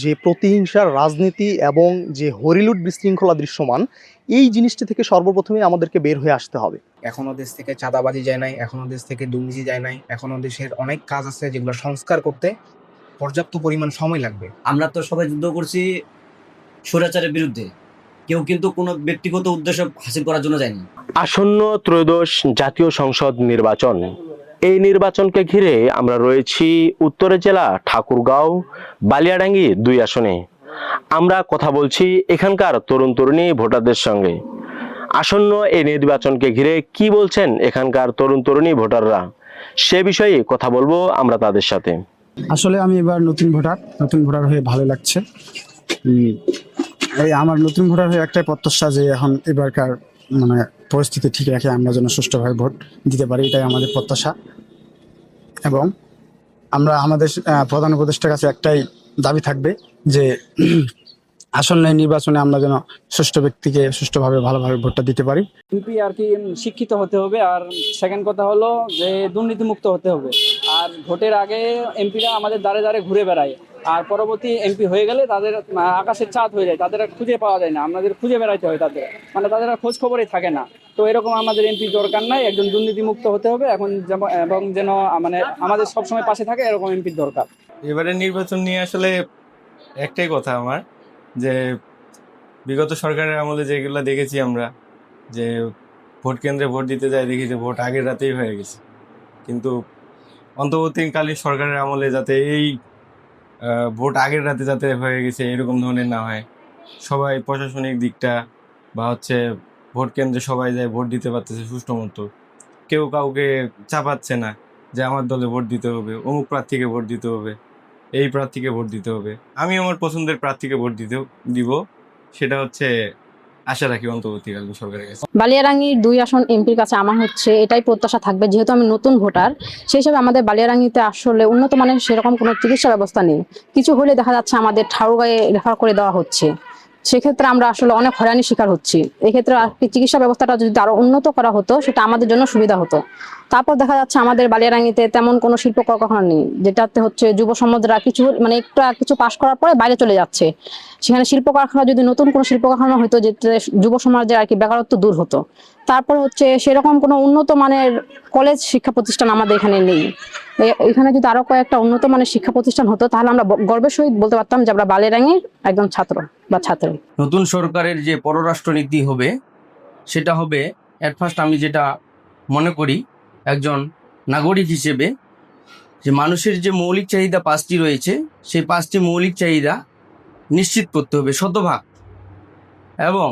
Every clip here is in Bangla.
যে প্রতিহিংসার রাজনীতি এবং যে হরিলুট বিশৃঙ্খলা দৃশ্যমান এই জিনিসটি থেকে সর্বপ্রথমে আমাদেরকে বের হয়ে আসতে হবে। এখনও দেশ থেকে চাঁদাবাজি যায় নাই এখনও দেশ থেকে দুর্নীতি যায় নাই এখনও দেশের অনেক কাজ আছে যেগুলো সংস্কার করতে পর্যাপ্ত পরিমাণ সময় লাগবে। আমরা তো সবাই যুদ্ধ করছি স্বৈরাচারের বিরুদ্ধে। কেউ কিন্তু কোনো ব্যক্তিগত উদ্দেশ্য হাসিল করার জন্য যায়নি। আসন্ন ত্রয়োদশ জাতীয় সংসদ নির্বাচন। এই নির্বাচনকে ঘিরে আমরা রয়েছি উত্তরে জেলা ঠাকুরগাঁও, বালিয়াডাঙ্গি দুই আসনে। আমরা কথা বলছি এখানকার তরুণ তরুণী ভোটারদের সঙ্গে। আসন্ন এই নির্বাচনকে ঘিরে কি বলছেন এখানকার তরুণ তরুণী ভোটাররা? সে বিষয়ে কথা বলব আমরা তাদের সাথে। আসলে আমি এবার নতুন ভোটার নতুন ভোটার হয়ে ভালো লাগছে। এই আমার নতুন ভোটার হয়ে একটাই প্রত্যাশা যে এখন এবারকার মানে পরিস্থিতি ঠিক রেখে আমরা যেন সুষ্ঠুভাবে ভোট দিতে পারি, এটাই আমাদের প্রত্যাশা। এবং আমরা আমাদের প্রধান উপদেষ্টার কাছে একটাই দাবি থাকবে যে, আসন্ন নির্বাচনে আমরা যেন সুষ্ঠু ব্যক্তিকে সুষ্ঠুভাবে ভালোভাবে ভোটটা দিতে পারি। এমপি আর কি শিক্ষিত হতে হবে আর সেকেন্ড কথা হলো যে দুর্নীতিমুক্ত হতে হবে। আর ভোটের আগে এমপিরা আমাদের দ্বারে দাঁড়ে ঘুরে বেড়ায়। আর পরবর্তী এমপি হয়ে গেলে তাদের আকাশের চাঁদ হয়ে যায়, তাদের খুঁজে পাওয়া যায় না। আমাদের খুঁজে বেড়াইতে হয় তাদের। মানে তাদের আর খোঁজ খবরই থাকে না। তো এরকম আমাদের এমপি দরকার নাই, একজন দুর্নীতিমুক্ত হতে হবে। এখন যেমন- এবং যেন মানে আমাদের সবসময় পাশে থাকে, এরকম এমপির দরকার। এবারে নির্বাচন নিয়ে আসলে একটাই কথা আমার, যে বিগত সরকারের আমলে যেগুলো দেখেছি আমরা, যে ভোট কেন্দ্রে ভোট দিতে যায়, দেখি যে ভোট আগের রাতেই হয়ে গেছে। কিন্তু অন্তর্বর্তীকালীন সরকারের আমলে যাতে এই ভোট আগের রাতে যাতে হয়ে গেছে, এরকম ধরনের না হয়। সবাই প্রশাসনিক দিকটা বা হচ্ছে ভোট কেন্দ্রে সবাই যায় ভোট দিতে পারতেছে সুষ্ঠু মতো। কেউ কাউকে চাপাচ্ছে না যে আমার দলে ভোট দিতে হবে, অমুক প্রার্থীকে ভোট দিতে হবে, এই প্রার্থীকে ভোট দিতে হবে। আমি আমার পছন্দের প্রার্থীকে ভোট দিতে দিব। সেটা হচ্ছে আশা রাখি অন্তর্বর্তীকালীন সরকারের কাছে। বালিয়ারাঙ্গির দুই আসন এমপির কাছে আমার হচ্ছে এটাই প্রত্যাশা থাকবে, যেহেতু আমি নতুন ভোটার, সেই হিসাবে আমাদের বালিয়ারাঙ্গিতে আসলে উন্নত মানের সেরকম কোনো চিকিৎসা ব্যবস্থা নেই। কিছু হলে দেখা যাচ্ছে আমাদের ঠাউগায়ে রেফার করে দেওয়া হচ্ছে। সেক্ষেত্রে আমরা আসলে অনেক হয়রানির শিকার হচ্ছি। এক্ষেত্রে চিকিৎসা ব্যবস্থাটা যদি আরও উন্নত করা হতো, সেটা আমাদের জন্য সুবিধা হতো। তারপর দেখা যাচ্ছে আমাদের বালিয়ারাঙ্গিতে তেমন কোনো শিল্প কলকারখানা নেই, যেটাতে হচ্ছে যুব সমাজরা কিছু মানে একটু কিছু পাশ করার পরে বাইরে চলে যাচ্ছে। সেখানে শিল্প কারখানা যদি নতুন কোনো শিল্প কারখানা হতো যেটা যুব সমাজের আর কি বেকারত্ব দূর হতো। তারপর হচ্ছে সেরকম কোনো উন্নত মানের কলেজ শিক্ষা প্রতিষ্ঠান আমাদের এখানে নেই। এখানে যদি আরও কয়েকটা উন্নত মানের শিক্ষা প্রতিষ্ঠান হতো, তাহলে আমরা গর্বের সহিত বলতে পারতাম যে আমরা বালেরাঙ্গের একজন ছাত্র বা ছাত্রী। নতুন সরকারের যে পররাষ্ট্রনীতি হবে, সেটা হবে অ্যাট ফার্স্ট আমি যেটা মনে করি, একজন নাগরিক হিসেবে যে মানুষের যে মৌলিক চাহিদা পাঁচটি রয়েছে, সেই পাঁচটি মৌলিক চাহিদা নিশ্চিত করতে হবে, শতভাগ। এবং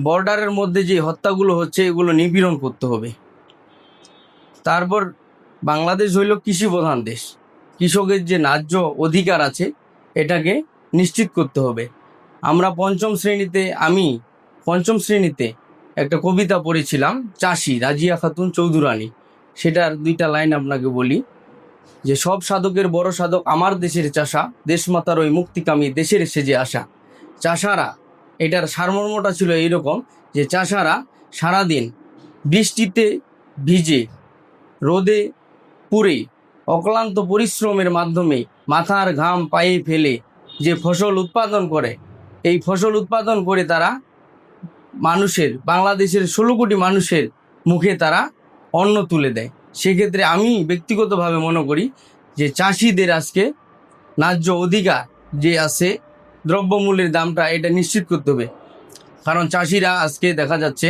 বর্ডারের মধ্যে যে হত্যাগুলো হচ্ছে, এগুলো নিপীড়ন করতে হবে। তারপর বাংলাদেশ হইল কৃষি প্রধান দেশ। কৃষকের যে ন্যায্য অধিকার আছে, এটাকে নিশ্চিত করতে হবে। আমরা পঞ্চম শ্রেণীতে, আমি পঞ্চম শ্রেণীতে একটা কবিতা পড়েছিলাম, চাষি রাজিয়া খাতুন চৌধুরানী। সেটার দুইটা লাইন আপনাকে বলি। যে, সব সাধকের বড় সাধক আমার দেশের চাষা, দেশমাতার ওই মুক্তিকামী দেশের সেজে আসা। চাষারা এটার সারমর্মটা ছিল এইরকম যে চাষারা সারাদিন বৃষ্টিতে ভিজে, রোদে পুড়ে, অক্লান্ত পরিশ্রমের মাধ্যমে মাথার ঘাম পায়ে ফেলে যে ফসল উৎপাদন করে, এই ফসল উৎপাদন করে তারা মানুষের, বাংলাদেশের ষোলো কোটি মানুষের মুখে তারা অন্ন তুলে দেয়। সেক্ষেত্রে আমি ব্যক্তিগতভাবে মনে করি যে চাষিদের আজকে ন্যায্য অধিকার যে আছে দ্রব্যমূল্যের দামটা এটা নিশ্চিত করতে হবে। কারণ চাষিরা আজকে দেখা যাচ্ছে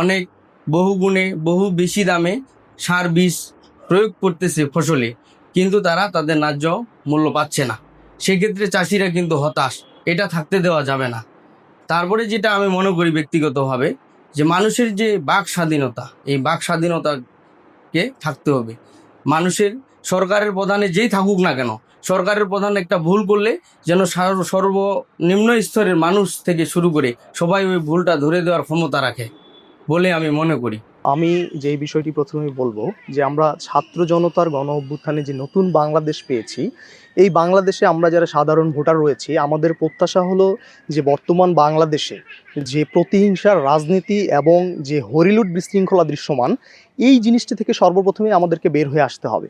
অনেক বহু গুণে বহু বেশি দামে সার বীজ প্রয়োগ করতেছে ফসলে, কিন্তু তারা তাদের ন্যায্য মূল্য পাচ্ছে না। সেক্ষেত্রে চাষিরা কিন্তু হতাশ, এটা থাকতে দেওয়া যাবে না। তারপরে যেটা আমি মনে করি ব্যক্তিগতভাবে, যে মানুষের যে বাক স্বাধীনতা, এই বাক স্বাধীনতাকে থাকতে হবে। মানুষের সরকারের প্রধানে যেই থাকুক না কেন সরকারের প্রধান একটা ভুল করলে যেন সর্বনিম্ন স্তরের মানুষ থেকে শুরু করে সবাই ওই ভুলটা ধরে দেওয়ার ক্ষমতা রাখে বলে আমি মনে করি। আমি যেই বিষয়টি প্রথমে বলব যে আমরা ছাত্র জনতার গণ অভ্যুত্থানে যে নতুন বাংলাদেশ পেয়েছি, এই বাংলাদেশে আমরা যারা সাধারণ ভোটার রয়েছি, আমাদের প্রত্যাশা হলো যে বর্তমান বাংলাদেশে যে প্রতিহিংসার রাজনীতি এবং যে হরিলুট বিশৃঙ্খলা দৃশ্যমান, এই জিনিসটি থেকে সর্বপ্রথমে আমাদেরকে বের হয়ে আসতে হবে।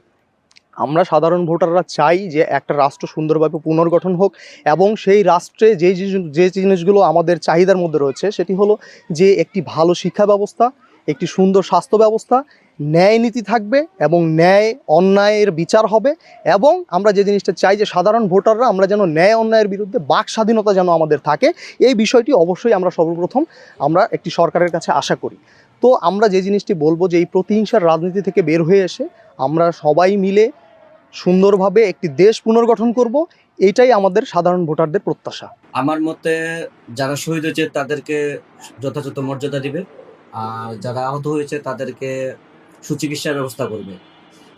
আমরা সাধারণ ভোটাররা চাই যে একটা রাষ্ট্র সুন্দরভাবে পুনর্গঠন হোক এবং সেই রাষ্ট্রে যে যে জিনিসগুলো আমাদের চাহিদার মধ্যে রয়েছে সেটি হলো যে একটি ভালো শিক্ষা ব্যবস্থা, একটি সুন্দর স্বাস্থ্য ব্যবস্থা, ন্যায় নীতি থাকবে এবং ন্যায় অন্যায়ের বিচার হবে এবং আমরা যে জিনিসটা চাই যে সাধারণ ভোটাররা আমরা যেন ন্যায় অন্যায়ের বিরুদ্ধে বাক স্বাধীনতা যেন আমাদের থাকে, এই বিষয়টি অবশ্যই আমরা সর্বপ্রথম আমরা একটি সরকারের কাছে আশা করি। তো আমরা যে জিনিসটি বলব যে এই প্রতিহিংসার রাজনীতি থেকে বের হয়ে এসে আমরা সবাই মিলে সুন্দরভাবে একটি দেশ পুনর্গঠন করব এটাই আমাদের সাধারণ ভোটারদের প্রত্যাশা। আমার মতে যারা শহীদ হয়েছে তাদেরকে যথাযথ মর্যাদা দিবে, আর যারা আহত হয়েছে তাদেরকে সুচিকিৎসার ব্যবস্থা করবে।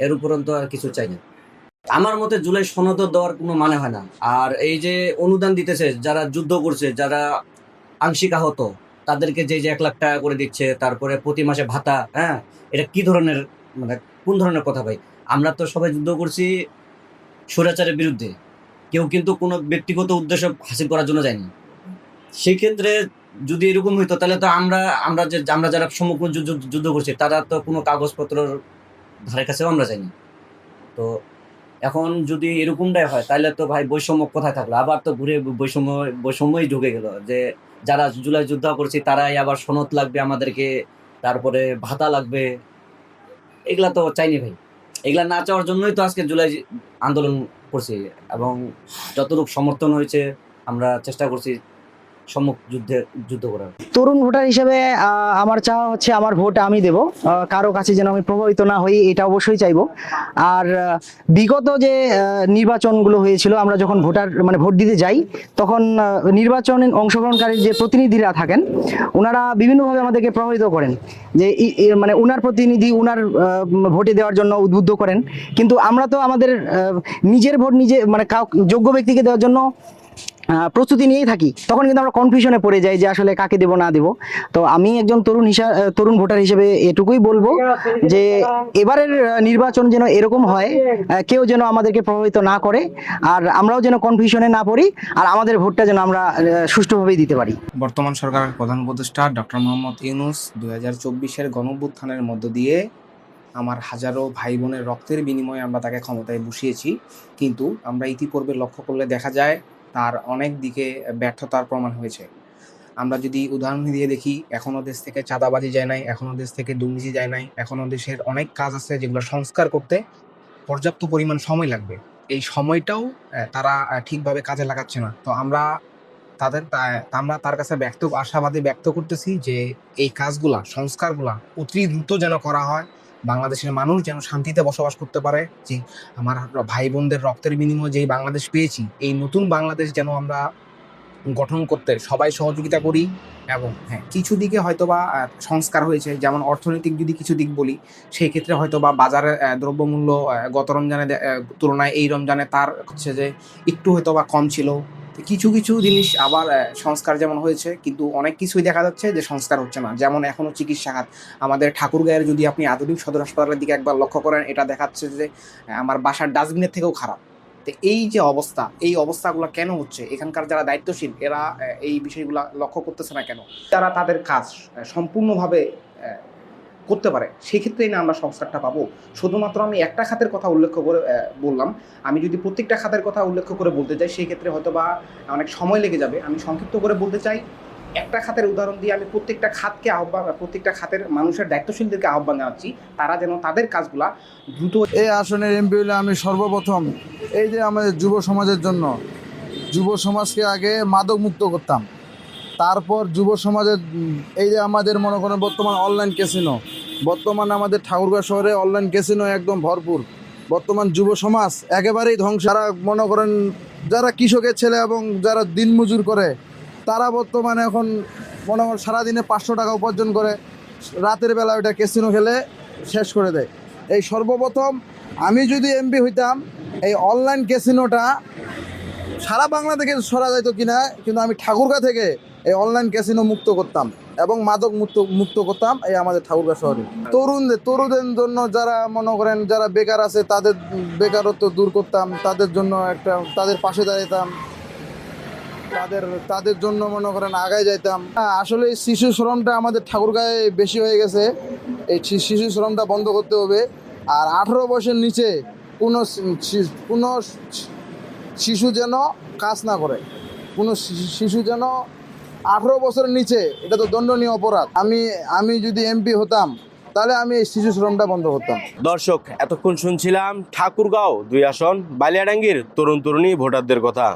এর উপরন্ত আর কিছু চাই না। আমার মতে জুলাই সনদ দেওয়ার কোনো মানে হয় না। আর এই যে অনুদান দিতেছে, যারা যুদ্ধ করছে, যারা আংশিক আহত, তাদেরকে যে যে এক লাখ টাকা করে দিচ্ছে, তারপরে প্রতি মাসে ভাতা হ্যাঁ? এটা কি ধরনের মানে কোন ধরনের কথা ভাই? আমরা তো সবাই যুদ্ধ করছি স্বৈরাচারের বিরুদ্ধে। কেউ কিন্তু কোনো ব্যক্তিগত উদ্দেশ্য হাসিল করার জন্য যায়নি। সেই ক্ষেত্রে যদি এরকম হইতো, তাহলে তো আমরা আমরা যে, আমরা যারা যুদ্ধ যুদ্ধ করছি, তারা তো কোনো কাগজপত্রের ধারে কাছেও আমরা যাইনি। তো এখন যদি এরকমটাই হয়, তাহলে তো ভাই বৈষম্য কোথায় থাকল? আবার তো ঘুরে বৈষম্য, বৈষম্যই ঢুকে গেল যে, যারা জুলাই যুদ্ধ করছি, তারাই আবার সনদ লাগবে আমাদেরকে, তারপরে ভাতা লাগবে। এগুলা তো চাইনি ভাই। এগুলা না চাওয়ার জন্যই তো আজকে জুলাই আন্দোলন করছি। এবং যতটুকু সমর্থন হয়েছে, আমরা চেষ্টা করছি সম্মুখ যুদ্ধে যুদ্ধ করার। তরুণ ভোটার হিসেবে আমার চাওয়া হচ্ছে আমার ভোট আমি দেব। কারও কাছে যেন আমি প্রভাবিত না হই এটা অবশ্যই চাইব। আর বিগত যে নির্বাচনগুলো হয়েছিল আমরা যখন ভোটার মানে ভোট দিতে যাই তখন নির্বাচনে অংশগ্রহণকারী যে প্রতিনিধিরা থাকেন ওনারা বিভিন্নভাবে আমাদেরকে প্রভাবিত করেন। যে মানে উনার প্রতিনিধি আহ, ভোটে দেওয়ার জন্য উদ্বুদ্ধ করেন। কিন্তু আমরা তো আমাদের নিজের ভোট নিজে মানে কাউ যোগ্য ব্যক্তিকে দেওয়ার জন্য প্রস্তুতি নিয়েই থাকি। তখন কিন্তু আমরা কনফিউশনে পড়ে যাই যে আসলে কাকে দেব, না দেব। তো আমি একজন তরুণ হিসাবে তরুণ ভোটার হিসেবে এটুকুই বলব যে এবারের নির্বাচন যেন এরকম হয় কেউ যেন আমাদেরকে প্রভাবিত না করে আর আমরাও যেন কনফিউশনে না পড়ি আর আমাদের ভোটটা যেন আমরা সুষ্ঠুভাবেই দিতে পারি। বর্তমান সরকারের প্রধান উপদেষ্টা ডক্টর মোহাম্মদ ইউনুস দুই হাজার চব্বিশের গণঅভ্যুত্থানের মধ্য দিয়ে আমার হাজারো ভাই বোনের রক্তের বিনিময়ে আমরা তাকে ক্ষমতায় বসিয়েছি। কিন্তু আমরা ইতিপূর্বে লক্ষ্য করলে দেখা যায় তার অনেক দিকে ব্যর্থতার প্রমাণ হয়েছে। আমরা যদি উদাহরণ দিয়ে দেখি এখনও দেশ থেকে চাঁদাবাজি যায় নাই এখনও দেশ থেকে দুর্নীতি যায় নাই এখনও দেশের অনেক কাজ আছে যেগুলো সংস্কার করতে পর্যাপ্ত পরিমাণ সময় লাগবে। এই সময়টাও তারা ঠিকভাবে কাজে লাগাচ্ছে না। তো আমরা তাদের আমরা তার কাছে ব্যক্ত, আশাবাদী ব্যক্ত করতেছি যে এই কাজগুলা, সংস্কারগুলা অতি দ্রুত যেন করা হয়। বাংলাদেশের মানুষ যেন শান্তিতে বসবাস করতে পারে, যে আমার ভাই বোনদের রক্তের বিনিময়ে যেই বাংলাদেশ পেয়েছি, এই নতুন বাংলাদেশ যেন আমরা গঠন করতে সবাই সহযোগিতা করি এবং হ্যাঁ কিছু দিকে হয়তোবা সংস্কার হয়েছে, যেমন অর্থনৈতিক যদি কিছু দিক বলি সেই ক্ষেত্রে হয়তোবা বাজারের দ্রব্যমূল্য গত রমজানে তুলনায় এই রমজানে তার হচ্ছে যে একটু হয়তোবা কম ছিল কিছু কিছু জিনিস আবার সংস্কার যেমন হয়েছে, কিন্তু অনেক কিছুই দেখা যাচ্ছে যে সংস্কার হচ্ছে না। যেমন এখনও চিকিৎসা খাত আমাদের ঠাকুরগাঁয়ের যদি আপনি আধুনিক সদর হাসপাতালের দিকে একবার লক্ষ্য করেন, এটা দেখাচ্ছে যে আমার বাসার ডাস্টবিনের থেকেও খারাপ। তো এই যে অবস্থা, এই অবস্থাগুলো কেন হচ্ছে? এখানকার যারা দায়িত্বশীল, এরা এই বিষয়গুলো লক্ষ্য করতেছে না কেন? তারা তাদের কাজ সম্পূর্ণভাবে করতে পারে সেই ক্ষেত্রেই না আমরা সংস্কারটা পাবো। শুধুমাত্র আমি একটা খাতের কথা উল্লেখ করে বললাম। আমি যদি প্রত্যেকটা খাতের কথা উল্লেখ করে বলতে চাই সেই ক্ষেত্রে হয়তো বা অনেক সময় লেগে যাবে। আমি সংক্ষিপ্ত করে বলতে চাই, একটা খাতের উদাহরণ দিয়ে আমি প্রত্যেকটা খাতকে আহ্বান, প্রত্যেকটা খাতের মানুষের দায়িত্বশীলদেরকে আহ্বান জানাচ্ছি। তারা যেন তাদের কাজগুলা দ্রুত এই আসনের এমপি হলে আমি সর্বপ্রথম এই যে আমাদের যুব সমাজের জন্য, যুব সমাজকে আগে মাদক মুক্ত করতাম। তারপর যুব সমাজের, এই যে আমাদের মনে করেন বর্তমান অনলাইন ক্যাসিনো বর্তমান আমাদের ঠাকুরগাঁও শহরে অনলাইন ক্যাসিনো একদম ভরপুর। বর্তমান যুব সমাজ একেবারেই ধ্বংস। যারা মনে করেন, যারা কৃষকের ছেলে এবং যারা দিনমজুর করে, তারা বর্তমানে এখন মনে করেন সারাদিনে পাঁচশো টাকা উপার্জন করে, রাতের বেলা ওইটা ক্যাসিনো খেলে শেষ করে দেয়। এই সর্বপ্রথম আমি যদি এমপি হইতাম, এই অনলাইন ক্যাসিনোটা সারা বাংলা থেকে সরা যাইতো কিনা, কিন্তু আমি ঠাকুরগা থেকে এই অনলাইন ক্যাসিনো মুক্ত করতাম। এবং মাদক মুক্ত মুক্ত করতাম এই আমাদের ঠাকুরগা শহরে। তরুণদের তরুণদের জন্য যারা মনে করেন যারা বেকার আছে তাদের বেকারত্ব দূর করতাম তাদের জন্য একটা তাদের পাশে দাঁড়াইতাম তাদের তাদের জন্য মনে করেন আগায় যাইতাম। হ্যাঁ, আসলে শিশু শ্রমটা আমাদের ঠাকুরগাঁয়ে বেশি হয়ে গেছে। এই শিশু শ্রমটা বন্ধ করতে হবে। আর আঠেরো বয়সের নিচে কোনো কোনো শিশু যেন কাজ না করে কোনো শিশু যেন আঠেরো বছরের নিচে, এটা তো দণ্ডনীয় অপরাধ। আমি আমি যদি এমপি হতাম, তাহলে আমি এই শিশু শ্রমটা বন্ধ করতাম। দর্শক, এতক্ষণ শুনছিলাম ঠাকুরগাঁও দুই আসন, বালিয়াডাঙ্গির তরুণ তরুণী ভোটারদের কথা।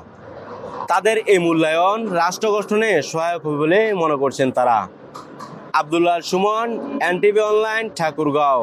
তাদের এই মূল্যায়ন রাষ্ট্র গঠনে সহায়ক হবে বলে মনে করছেন তারা। Abdullah Sumon NTV online Thakurgaon.